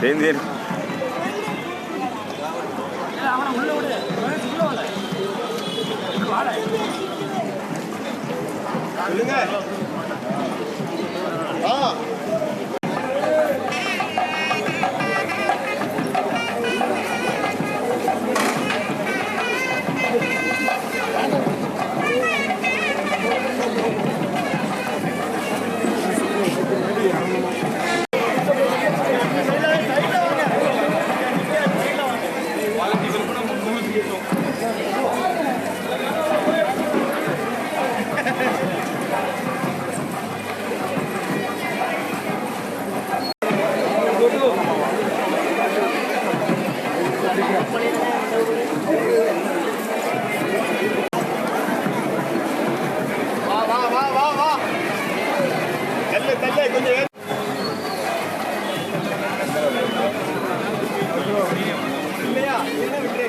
Then சொல்லுங்க. இல்லையா? என்ன விட்டு